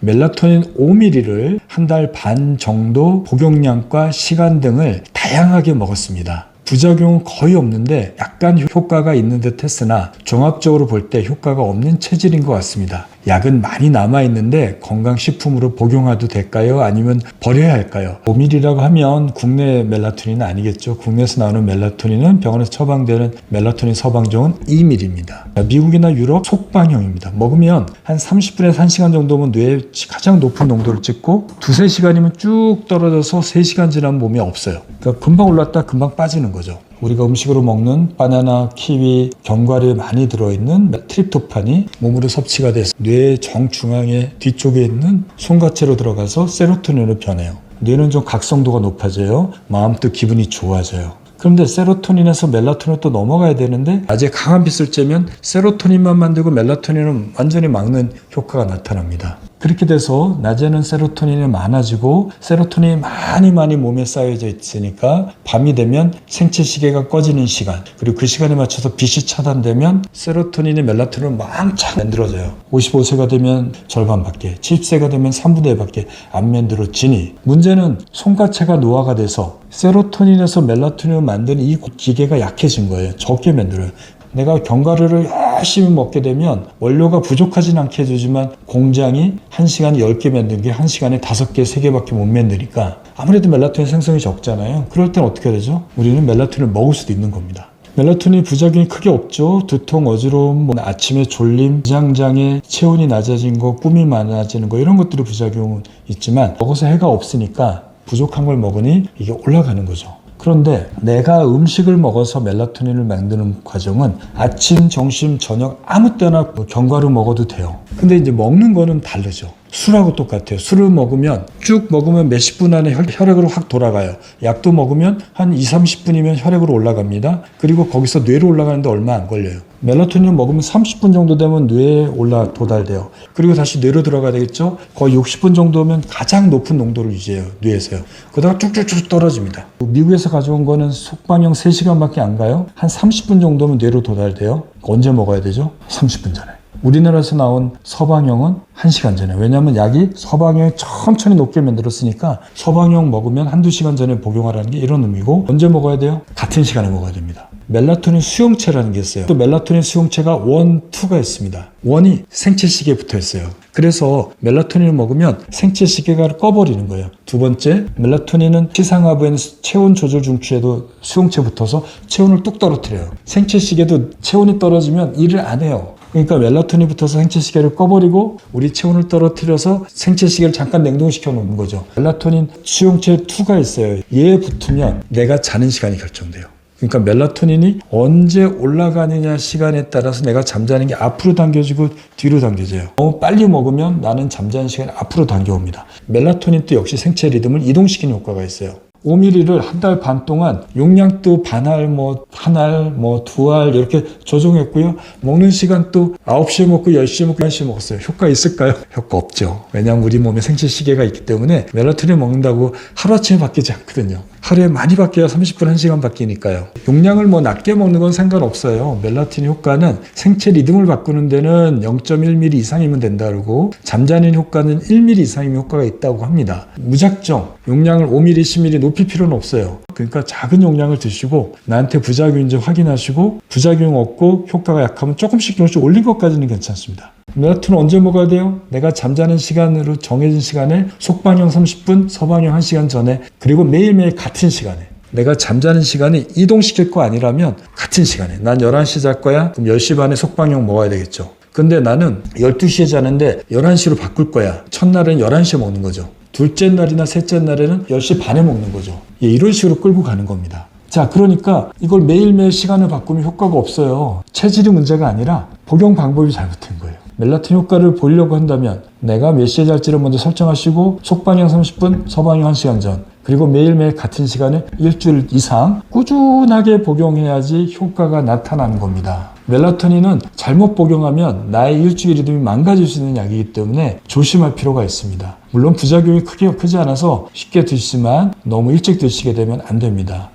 멜라토닌 5ml를 한 달 반 정도 복용량과 시간 등을 다양하게 먹었습니다. 부작용은 거의 없는데 약간 효과가 있는 듯 했으나 종합적으로 볼 때 효과가 없는 체질인 것 같습니다. 약은 많이 남아 있는데 건강식품으로 복용해도 될까요? 아니면 버려야 할까요? 5ml라고 하면 국내 멜라토닌은 아니겠죠. 국내에서 나오는 멜라토닌은 병원에서 처방되는 멜라토닌 처방종은 2ml입니다. 미국이나 유럽 속방형입니다. 먹으면 한 30분에서 1시간 정도면 뇌에 가장 높은 농도를 찍고 두세 시간이면 쭉 떨어져서 3시간 지나면 몸에 없어요. 그러니까 금방 올랐다 금방 빠지는 거죠. 우리가 음식으로 먹는 바나나, 키위, 견과류에 많이 들어있는 트립토판이 몸으로 섭취가 돼서 뇌 정중앙에 뒤쪽에 있는 손가체로 들어가서 세로토닌으로 변해요. 뇌는 좀 각성도가 높아져요. 마음도 기분이 좋아져요. 그런데 세로토닌에서 멜라토닌으로 또 넘어가야 되는데 낮에 강한 빛을 쬐면 세로토닌만 만들고 멜라토닌은 완전히 막는 효과가 나타납니다. 그렇게 돼서 낮에는 세로토닌이 많아지고 세로토닌이 많이 많이 몸에 쌓여져 있으니까 밤이 되면 생체 시계가 꺼지는 시간 그리고 그 시간에 맞춰서 빛이 차단되면 세로토닌이 멜라토닌을 망창 만들어져요. 55세가 되면 절반밖에 70세가 되면 3분의 1밖에 안 만들어지니 문제는 손가체가 노화가 돼서 세로토닌에서 멜라토닌을 만드는 이 기계가 약해진 거예요. 적게 만들어요. 내가 견과류를 열심히 먹게 되면 원료가 부족하진 않게 해주지만 공장이 1시간에 10개 만든 게 1시간에 5개, 3개밖에 못 만드니까 아무래도 멜라토닌 생성이 적잖아요. 그럴 땐 어떻게 되죠? 우리는 멜라토닌을 먹을 수도 있는 겁니다. 멜라토닌 부작용이 크게 없죠. 두통, 어지러움, 뭐 아침에 졸림, 장장애, 체온이 낮아진 거, 꿈이 많아지는 거 이런 것들이 부작용은 있지만 먹어서 해가 없으니까 부족한 걸 먹으니 이게 올라가는 거죠. 그런데 내가 음식을 먹어서 멜라토닌을 만드는 과정은 아침, 점심, 저녁 아무 때나 견과류 먹어도 돼요. 근데 이제 먹는 거는 다르죠. 술하고 똑같아요. 술을 먹으면 쭉 먹으면 몇십 분 안에 혈, 혈액으로 확 돌아가요. 약도 먹으면 한 2, 30분이면 혈액으로 올라갑니다. 그리고 거기서 뇌로 올라가는데 얼마 안 걸려요. 멜라토닌을 먹으면 30분 정도 되면 뇌에 올라 도달돼요. 그리고 다시 뇌로 들어가야 되겠죠? 거의 60분 정도면 가장 높은 농도를 유지해요. 뇌에서요. 그러다가 쭉쭉쭉 떨어집니다. 미국에서 가져온 거는 속방형 3시간밖에 안 가요. 한 30분 정도면 뇌로 도달돼요. 언제 먹어야 되죠? 30분 전에. 우리나라에서 나온 서방형은 1시간 전에. 왜냐하면 약이 서방형이 천천히 높게 만들었으니까 서방형 먹으면 한두 시간 전에 복용하라는 게 이런 의미고 언제 먹어야 돼요? 같은 시간에 먹어야 됩니다. 멜라토닌 수용체라는 게 있어요. 또 멜라토닌 수용체가 원, 투가 있습니다. 원이 생체 시계에 붙어 있어요. 그래서 멜라토닌을 먹으면 생체 시계가 꺼버리는 거예요. 두 번째, 멜라토닌은 시상하부에는 체온 조절 중추에도 수용체 붙어서 체온을 뚝 떨어뜨려요. 생체 시계도 체온이 떨어지면 일을 안 해요. 그러니까 멜라토닌이 붙어서 생체 시계를 꺼버리고 우리 체온을 떨어뜨려서 생체 시계를 잠깐 냉동시켜 놓는 거죠. 멜라토닌 수용체 2가 있어요. 얘에 붙으면 내가 자는 시간이 결정돼요. 그러니까 멜라토닌이 언제 올라가느냐 시간에 따라서 내가 잠자는 게 앞으로 당겨지고 뒤로 당겨져요. 너무 빨리 먹으면 나는 잠자는 시간이 앞으로 당겨옵니다. 멜라토닌도 역시 생체 리듬을 이동시키는 효과가 있어요. 5ml를 한 달 반 동안 용량도 반알, 뭐, 한 알, 뭐, 두 알, 이렇게 조정했고요. 먹는 시간도 9시에 먹고 10시에 먹고 1시에 먹었어요. 효과 있을까요? 효과 없죠. 왜냐하면 우리 몸에 생체 시계가 있기 때문에 멜라토닌 먹는다고 하루아침에 바뀌지 않거든요. 하루에 많이 바뀌어야 30분, 1시간 바뀌니까요. 용량을 뭐 낮게 먹는 건 상관없어요. 멜라토닌 효과는 생체 리듬을 바꾸는 데는 0.1mm 이상이면 된다 그러고 잠자는 효과는 1mm 이상이면 효과가 있다고 합니다. 무작정 용량을 5mm, 10mm 높일 필요는 없어요. 그러니까 작은 용량을 드시고 나한테 부작용인지 확인하시고 부작용 없고 효과가 약하면 조금씩 조금씩 올린 것까지는 괜찮습니다. 멜라토닌 언제 먹어야 돼요? 내가 잠자는 시간으로 정해진 시간에 속방형 30분, 서방형 1시간 전에 그리고 매일매일 같은 시간에 내가 잠자는 시간이 이동시킬 거 아니라면 같은 시간에 난 11시 잘 거야? 그럼 10시 반에 속방형 먹어야 되겠죠. 근데 나는 12시에 자는데 11시로 바꿀 거야. 첫날은 11시에 먹는 거죠. 둘째 날이나 셋째 날에는 10시 반에 먹는 거죠. 예, 이런 식으로 끌고 가는 겁니다. 자, 그러니까 이걸 매일매일 시간을 바꾸면 효과가 없어요. 체질이 문제가 아니라 복용 방법이 잘못된 거예요. 멜라토닌 효과를 보려고 한다면 내가 몇 시에 잘지를 먼저 설정하시고 속방향 30분, 서방향 1시간 전 그리고 매일매일 같은 시간에 일주일 이상 꾸준하게 복용해야지 효과가 나타나는 겁니다. 멜라토닌은 잘못 복용하면 나의 일주일 리듬이 망가질 수 있는 약이기 때문에 조심할 필요가 있습니다. 물론 부작용이 크게 크지 않아서 쉽게 드시지만 너무 일찍 드시게 되면 안 됩니다.